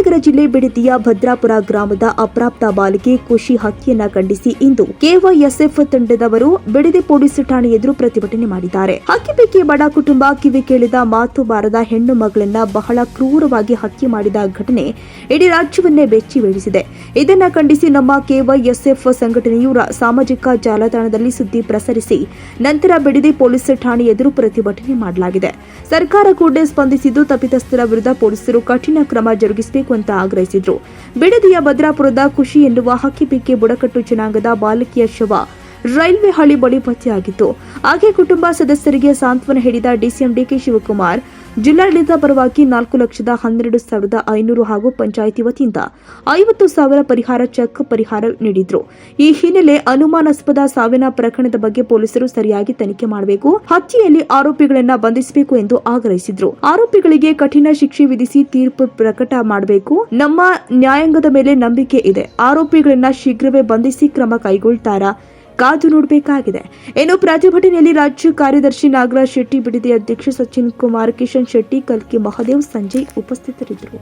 ಜಿಲ್ಲೆ ಬಿಡದಿಯ ಭದ್ರಾಪುರ ಗ್ರಾಮದ ಅಪ್ರಾಪ್ತ ಬಾಲಕಿ ಖುಷಿ ಹತ್ಯೆಯನ್ನ ಖಂಡಿಸಿ ಇಂದು ಕೆವೈಎಸ್ಎಫ್ ತಂಡದವರು ಬಿಡದಿ ಪೊಲೀಸ್ ಠಾಣೆ ಎದುರು ಪ್ರತಿಭಟನೆ ಮಾಡಿದ್ದಾರೆ. ಹಕ್ಕಿಬೇಕಿ ಬಡ ಕುಟುಂಬ ಕಿವಿ ಕೇಳಿದ ಮಾತು ಬಾರದ ಹೆಣ್ಣು ಮಗಳನ್ನ ಬಹಳ ಕ್ರೂರವಾಗಿ ಹತ್ಯೆ ಮಾಡಿದ ಘಟನೆ ಇಡೀ ರಾಜ್ಯವನ್ನೇ ಬೆಚ್ಚಿ ಬೀಳಿಸಿದೆ. ಇದನ್ನ ಖಂಡಿಸಿ ನಮ್ಮ ಕೆವೈಎಸ್ಎಫ್ ಸಂಘಟನೆಯು ಸಾಮಾಜಿಕ ಜಾಲತಾಣದಲ್ಲಿ ಸುದ್ದಿ ಪ್ರಸರಿಸಿ ನಂತರ ಬಿಡದಿ ಪೊಲೀಸ್ ಠಾಣೆ ಎದುರು ಪ್ರತಿಭಟನೆ ಮಾಡಲಾಗಿದೆ. ಸರ್ಕಾರ ಕೂಡ ಸ್ಪಂದಿಸಿದ್ದು, ತಪ್ಪಿತಸ್ಥರ ವಿರುದ್ಧ ಪೊಲೀಸರು ಕಠಿಣ ಕ್ರಮ ಜರುಗಿಸಬೇಕು ಅಂತ ಆಗ್ರಹಿಸಿದ್ರು. ಬಿಡದಿಯ ಭದ್ರಾಪುರದ ಖುಷಿ ಎನ್ನುವ ಹಕ್ಕಿಪಿಕ್ಕಿ ಬುಡಕಟ್ಟು ಜನಾಂಗದ ಬಾಲಕಿಯ ಶವ ರೈಲ್ವೆ ಹಳಿ ಬಳಿ ಪತ್ತೆಯಾಗಿತ್ತು ಆಕೆ ಕುಟುಂಬ ಸದಸ್ಯರಿಗೆ ಸಾಂತ್ವನ ಹೇಳಿದ ಡಿಸಿಎಂ ಡಿಕೆ ಶಿವಕುಮಾರ್ ಜಿಲ್ಲಾಡಳಿತ ಪರವಾಗಿ ನಾಲ್ಕು ಲಕ್ಷದ ಹನ್ನೆರಡು ಸಾವಿರದ ಐನೂರು ಹಾಗೂ ಪಂಚಾಯಿತಿ ವತಿಯಿಂದ ಐವತ್ತು ಸಾವಿರ ಪರಿಹಾರ ಚೆಕ್ ಪರಿಹಾರ ನೀಡಿದ್ರು. ಈ ಹಿನ್ನೆಲೆ ಅನುಮಾನಾಸ್ಪದ ಸಾವಿನ ಪ್ರಕರಣದ ಬಗ್ಗೆ ಪೊಲೀಸರು ಸರಿಯಾಗಿ ತನಿಖೆ ಮಾಡಬೇಕು, ಹತ್ಯೆಯಲ್ಲಿ ಆರೋಪಿಗಳನ್ನು ಬಂಧಿಸಬೇಕು ಎಂದು ಆಗ್ರಹಿಸಿದ್ರು. ಆರೋಪಿಗಳಿಗೆ ಕಠಿಣ ಶಿಕ್ಷೆ ವಿಧಿಸಿ ತೀರ್ಪು ಪ್ರಕಟ ಮಾಡಬೇಕು. ನಮ್ಮ ನ್ಯಾಯಾಂಗದ ಮೇಲೆ ನಂಬಿಕೆ ಇದೆ. ಆರೋಪಿಗಳನ್ನ ಶೀಘ್ರವೇ ಬಂಧಿಸಿ ಕ್ರಮ ಕೈಗೊಳ್ತಾರಾ? ಕಾದು ನೋಡಬೇಕಾಗಿದೆ. ಇನ್ನು ಪ್ರತಿಭಟನೆಯಲ್ಲಿ ರಾಜ್ಯ ಕಾರ್ಯದರ್ಶಿ ನಾಗರಾಜ್ ಶೆಟ್ಟಿ, ಬಿಡದಿ ಅಧ್ಯಕ್ಷ ಸಚಿನ್ ಕುಮಾರ್, ಕಿಶನ್ ಶೆಟ್ಟಿ, ಕಲ್ಕಿ ಮಹಾದೇವ್ ಸಂಜಯ್ ಉಪಸ್ಥಿತರಿದ್ದರು.